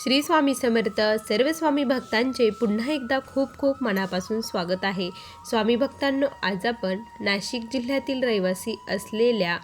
श्री स्वामी समर्थ सर्व स्वामी भक्तांचे पुन्हा एकदा खूप खूप मनापासून स्वागत आहे. स्वामी भक्तांनो आज आपण नाशिक जिल्ह्यातील रहिवासी असलेल्या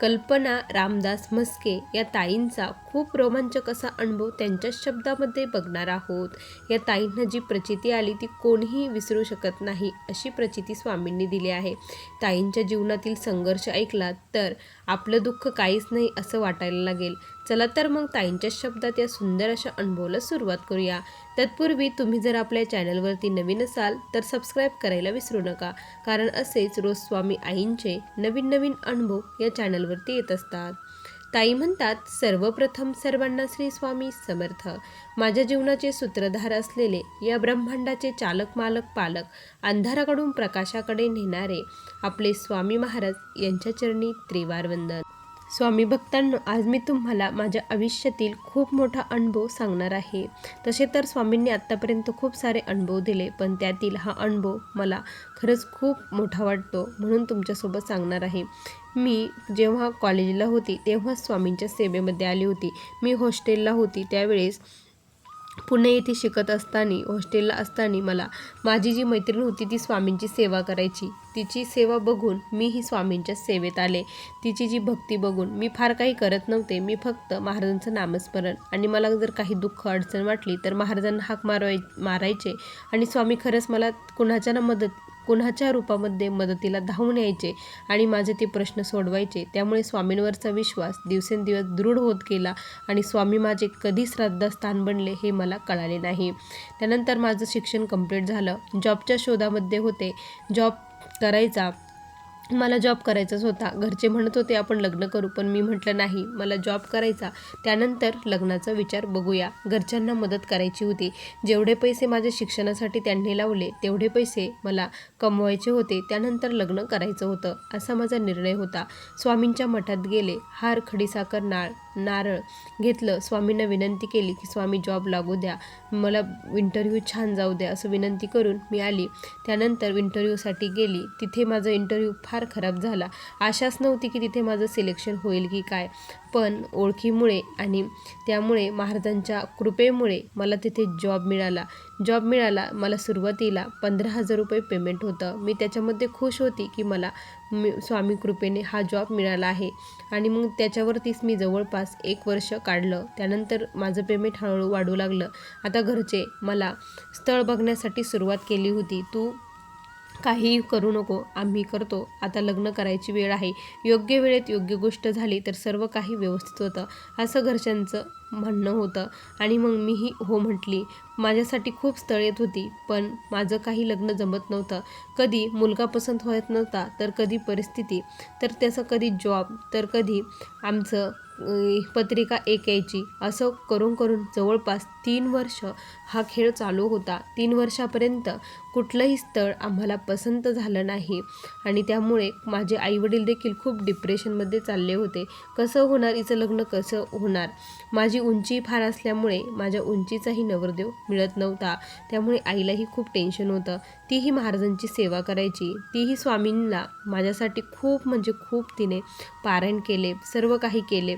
कल्पना रामदास म्हस्के या ताईंचा खूप रोमांचक असा अनुभव त्यांच्या शब्दामध्ये बघणार आहोत. या ताईंना जी प्रचिती आली ती कोणीही विसरू शकत नाही अशी प्रचिती स्वामींनी दिली आहे. ताईंच्या जीवनातील संघर्ष ऐकला तर आपलं दुःख काहीच नाही असं वाटायला लागेल. चला तर मग ताईंच्या शब्दात या सुंदर अशा अनुभवाला सुरुवात करूया. तत्पूर्वी तुम्ही जर आपल्या चॅनलवरती नवीन असाल तर सबस्क्राईब करायला विसरू नका. कारण असेच रोज स्वामी आईंचे नवीन नवीन अनुभव या चॅनलवरती येत असतात. ताई म्हणतात सर्वप्रथम सर्वांना श्री स्वामी समर्थ. माझ्या जीवनाचे सूत्रधार असलेले या ब्रह्मांडाचे चालक मालक पालक अंधाराकडून प्रकाशाकडे नेणारे आपले स्वामी महाराज यांच्या चरणी त्रिवार वंदन. स्वामी भक्तांनो आज मी तुम्हाला माझ्या आयुष्यातील खूप मोठा अनुभव सांगणार आहे. तसे तर स्वामींनी आत्तापर्यंत खूप सारे अनुभव दिले पण त्यातील हा अनुभव मला खरंच खूप मोठा वाटतो म्हणून तुमच्यासोबत सांगणार आहे. मी जेव्हा कॉलेजला होती तेव्हा स्वामींच्या सेवेमध्ये आली होती. मी हॉस्टेलला होती त्यावेळेस पुणे येथे शिकत असताना हॉस्टेलला असताना मला माझी जी मैत्रीण होती ती स्वामींची सेवा करायची. तिची सेवा बघून मीही स्वामींच्या सेवेत आले. तिची जी भक्ती बघून मी फार काही करत नव्हते. मी फक्त महाराजांचं नामस्मरण आणि मला जर काही दुःख अडचण वाटली तर महाराजांना हाक मारवाय मारायचे. आणि स्वामी खरंच मला कुणाच्या ना मदत कुणाच्या रूपामध्ये मदतीला धावून यायचे आणि माझे ते प्रश्न सोडवायचे. त्यामुळे स्वामींवरचा विश्वास दिवसेंदिवस दृढ होत गेला आणि स्वामी माझे कधी श्रद्धास्थान बनले हे मला कळाले नाही. त्यानंतर माझं शिक्षण कंप्लीट झालं. जॉबच्या शोधामध्ये होते. जॉब करायचा. मला जॉब करायचाच होता. घरचे म्हणत होते आपण लग्न करू पण मी म्हटलं नाही. मला जॉब करायचा. त्यानंतर लग्नाचा विचार बघूया. घरच्यांना मदत करायची होती. जेवढे पैसे माझ्या शिक्षणासाठी त्यांनी लावले तेवढे पैसे मला कमवायचे होते. त्यानंतर लग्न करायचं होतं असा माझा निर्णय होता. स्वामींच्या मठात गेले. हार खडीसाखर नाळ नारळ घेतलं. स्वामींना विनंती केली की स्वामी जॉब लागू द्या. मला इंटरव्ह्यू छान जाऊ द्या असं विनंती करून मी आली. त्यानंतर इंटरव्ह्यूसाठी गेली. तिथे माझा इंटरव्ह्यू फार खराब झाला. आशाच नव्हती की तिथे माझं सिलेक्शन होईल की काय. पण ओळखीमुळे आणि त्यामुळे महाराजांच्या कृपेमुळे मला तिथे जॉब मिळाला. जॉब मिळाला मला सुरुवातीला पंधरा हजार रुपये पेमेंट होतं. मी त्याच्यामध्ये खुश होती की मला स्वामी कृपेने हा जॉब मिळाला आहे. आणि मग त्याच्यावरतीच मी जवळपास एक वर्ष काढलं. त्यानंतर माझं पेमेंट हळूहळू वाढू लागलं. आता घरचे मला स्थळ बघण्यासाठी सुरुवात केली होती. तू काहीही करू नको आम्ही करतो. आता लग्न करायची वेळ आहे. योग्य वेळेत योग्य गोष्ट झाली तर सर्व काही व्यवस्थित होतं असं घरच्यांचं म्हणणं होतं. आणि मग मीही हो म्हटली. माझ्यासाठी खूप स्थळ येत होती पण माझं काही लग्न जमत नव्हतं. कधी मुलगा पसंत होत नव्हता तर कधी परिस्थिती तर त्याचं कधी जॉब तर कधी आमचं पत्रिका एक यायची. असं करून करून जवळपास तीन वर्ष हा खेळ चालू होता. तीन वर्षापर्यंत कुठलंही स्थळ आम्हाला पसंत झालं नाही. आणि त्यामुळे माझे आईवडील देखील खूप डिप्रेशनमध्ये चालले होते. कसं होणार हिचं लग्न कसं होणार? माझी उंची फार असल्यामुळे माझ्या उंचीचाही नवरदेव मिळत नव्हता. त्यामुळे आईलाही खूप टेन्शन होतं. तीही महाराजांची सेवा करायची. तीही स्वामींना माझ्यासाठी खूप म्हणजे खूप तिने पारायण केले. सर्व काही केले.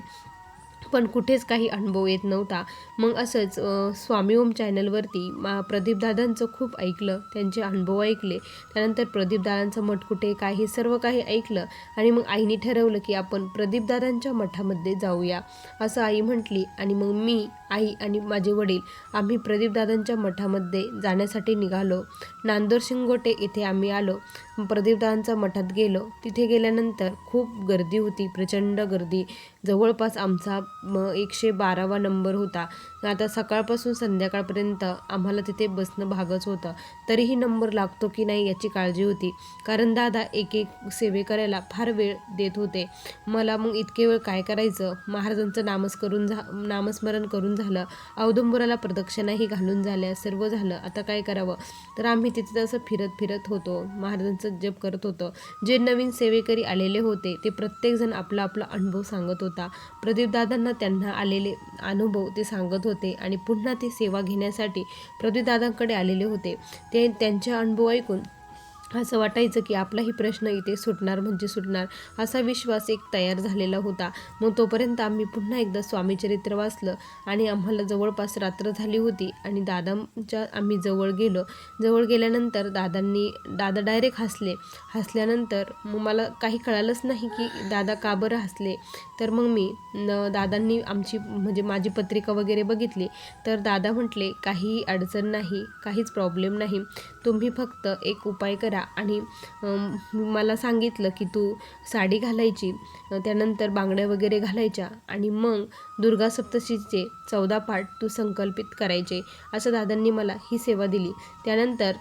पण कुठेच काही अनुभव येत नव्हता. मग असंच स्वामी ओम चॅनलवरती मा प्रदीपदादांचं खूप ऐकलं. त्यांचे अनुभव ऐकले. त्यानंतर प्रदीपदादांचं मठ कुठे काय हे सर्व काही ऐकलं. आणि मग आईने ठरवलं की आपण प्रदीपदादांच्या मठामध्ये जाऊया. असं आई म्हटली. आणि मग मी आई आणि माझे वडील आम्ही प्रदीपदादांच्या मठामध्ये जाण्यासाठी निघालो. नांदोर शिंगोटे इथे आम्ही आलो. प्रदीपदांच्या मठात गेलो. तिथे गेल्यानंतर खूप गर्दी होती प्रचंड गर्दी. जवळपास आमचा म एकशे बारावा नंबर होता. आता सकाळपासून संध्याकाळपर्यंत आम्हाला तिथे बसणं भागच होतं. तरीही नंबर लागतो की नाही याची काळजी होती. कारण दादा एक एक सेवे करायला फार वेळ देत होते. मला मग इतके वेळ काय करायचं? महाराजांचं नामस करून झा नामस्मरण करून झालं. औदुंबराला प्रदक्षिणाही घालून झाल्या. सर्व झालं. आता काय करावं? तर आम्ही तिथे तसं फिरत फिरत होतो. महाराजांचं जप करत होतो. जे नवीन सेवेकरी आलेले होते ते प्रत्येकजण आपला आपला अनुभव सांगत होता. प्रदीपदादांना त्यांना आलेले अनुभव ते सांगत होते. आणि पुन्हा ते सेवा घेण्यासाठी प्रदीदादांकडे आलेले होते. ते त्यांचे अनुभव ऐकून असं वाटायचं की आपलाही प्रश्न इथे सुटणार म्हणजे सुटणार असा विश्वास एक तयार झालेला होता. मग तोपर्यंत आम्ही पुन्हा एकदा स्वामीचरित्र वाचलं आणि आम्हाला जवळपास रात्र झाली होती आणि दादांच्या आम्ही जवळ गेलो. जवळ गेल्यानंतर दादांनी दादा डायरेक्ट हसले. हसल्यानंतर मग मला काही कळालंच नाही की दादा का बरं हसले. तर मग मी न दादांनी आमची म्हणजे माझी पत्रिका वगैरे बघितली. तर दादा म्हटले काहीही अडचण नाही काहीच प्रॉब्लेम नाही. तुम्ही फक्त एक उपाय करा. आणि मला सांगितलं की तू साडी घालायची त्यानंतर बांगड्या वगैरे घालायच्या आणि मग दुर्गा सप्तशीचे चौदा पाठ तू संकल्पित करायचे. असं दादांनी मला ही सेवा दिली. त्यानंतर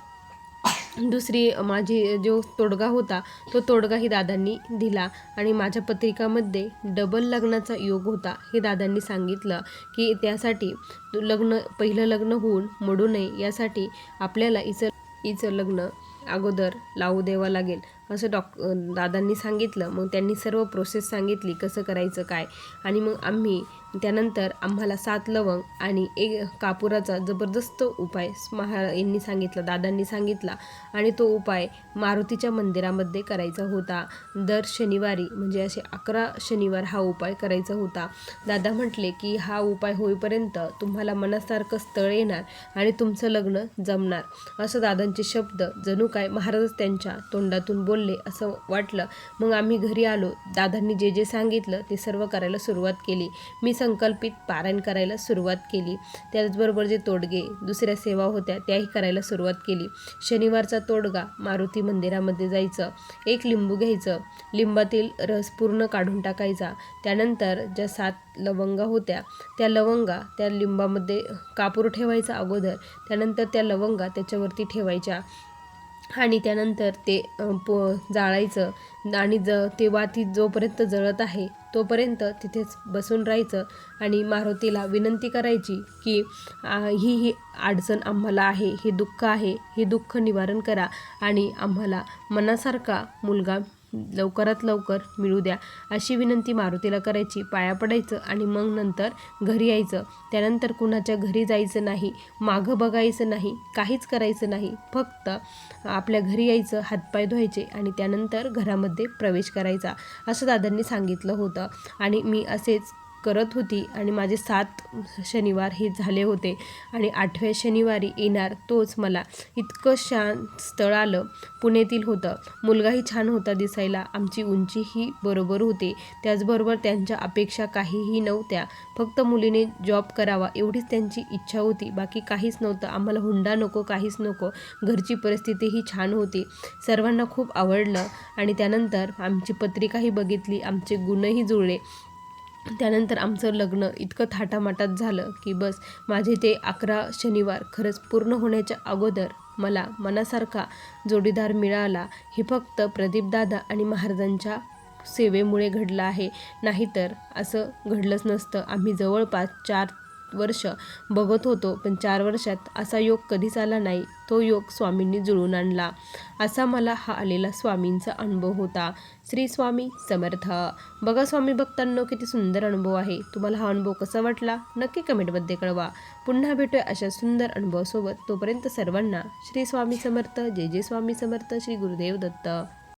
दुसरी माझी जो तोडगा होता तो तोडगाही दादांनी दिला आणि माझ्या पत्रिकामध्ये डबल लग्नाचा योग होता हे दादांनी सांगितलं की त्यासाठी तू लग्न पहिलं लग्न होऊन मोडू नये. यासाठी आपल्याला इतर हिचं लग्न अगोदर लावू द्यावं लागेल. असं डॉक दादांनी सांगितलं. मग त्यांनी सर्व प्रोसेस सांगितली कसं करायचं काय? आणि मग आम्ही त्यानंतर आम्हाला सात लवंग आणि एक कापुराचा जबरदस्त उपाय महा यांनी सांगितला दादांनी सांगितला. आणि तो उपाय मारुतीच्या मंदिरामध्ये करायचा होता. दर शनिवारी म्हणजे असे अकरा शनिवार हा उपाय करायचा होता. दादा म्हटले की हा उपाय होईपर्यंत तुम्हाला मनासारखं स्थळ येणार आणि तुमचं लग्न जमणार. असं दादांचे शब्द जणू काय महाराजच त्यांच्या तोंडातून बोल बोलले असं वाटलं. मग आम्ही घरी आलो. दादांनी जे जे सांगितलं ते सर्व करायला सुरुवात केली. मी संकल्पित पारायण करायला सुरुवात केली. त्याचबरोबर जे तोडगे दुसऱ्या सेवा होत्या त्याही करायला सुरुवात केली. शनिवारचा तोडगा मारुती मंदिरामध्ये जायचं एक लिंबू घ्यायचं लिंबातील रस पूर्ण काढून टाकायचा. त्यानंतर ज्या सात लवंगा होत्या त्या लवंगा त्या लिंबामध्ये कापूर ठेवायचा अगोदर. त्यानंतर त्या लवंगा त्याच्यावरती ठेवायच्या. आणि त्यानंतर ते प पो जाळायचं. आणि ज ते वाती जोपर्यंत जळत आहे तोपर्यंत तिथेच बसून राहायचं. आणि मारुतीला विनंती करायची की ही ही अडचण आम्हाला आहे हे दुःख आहे हे दुःख निवारण करा. आणि आम्हाला मनासारखा मुलगा लवकरात लवकर मिळू द्या. अशी विनंती मारुतीला करायची. पाया पडायचं आणि मग नंतर घरी यायचं. त्यानंतर कुणाच्या घरी जायचं नाही मागं बघायचं नाही काहीच करायचं नाही. फक्त आपल्या घरी यायचं हातपाय धुवायचे आणि त्यानंतर घरामध्ये प्रवेश करायचा असं दादांनी सांगितलं होतं. आणि मी असेच करत होती आणि माझे सात शनिवार हे झाले होते आणि आठव्या शनिवारी येणार तोच मला इतकं शान स्थळ आलं. पुण्यातील होतं. मुलगाही छान होता दिसायला. आमची उंचीही बरोबर होती. त्याचबरोबर त्यांच्या अपेक्षा काहीही नव्हत्या. फक्त मुलीने जॉब करावा एवढीच त्यांची इच्छा होती. बाकी काहीच नव्हतं. आम्हाला हुंडा नको काहीच नको. घरची परिस्थितीही छान होती. सर्वांना खूप आवडलं आणि त्यानंतर आमची पत्रिकाही बघितली. आमचे गुणही जुळले. त्यानंतर आमचं लग्न इतकं थाटामाटात झालं की बस माझे ते अकरा शनिवार खरंच पूर्ण होण्याच्या अगोदर मला मनासारखा जोडीदार मिळाला. हे फक्त प्रदीपदादा आणि महाराजांच्या सेवेमुळे घडलं आहे. नाहीतर असं घडलंच नसतं. आम्ही जवळपास चार वर्ष बघत होतो पण चार वर्षात असा योग कधीच आला नाही. तो योग स्वामींनी जुळून आणला. असा मला हा आलेला स्वामींचा अनुभव होता. श्री स्वामी समर्थ. बघा स्वामी भक्तांनो किती सुंदर अनुभव आहे. तुम्हाला हा अनुभव कसा वाटला? नक्की कमेंटमध्ये कळवा. पुन्हा भेटूया अशा सुंदर अनुभवासोबत. तोपर्यंत सर्वांना श्री स्वामी समर्थ जय जय स्वामी समर्थ श्री गुरुदेव दत्त.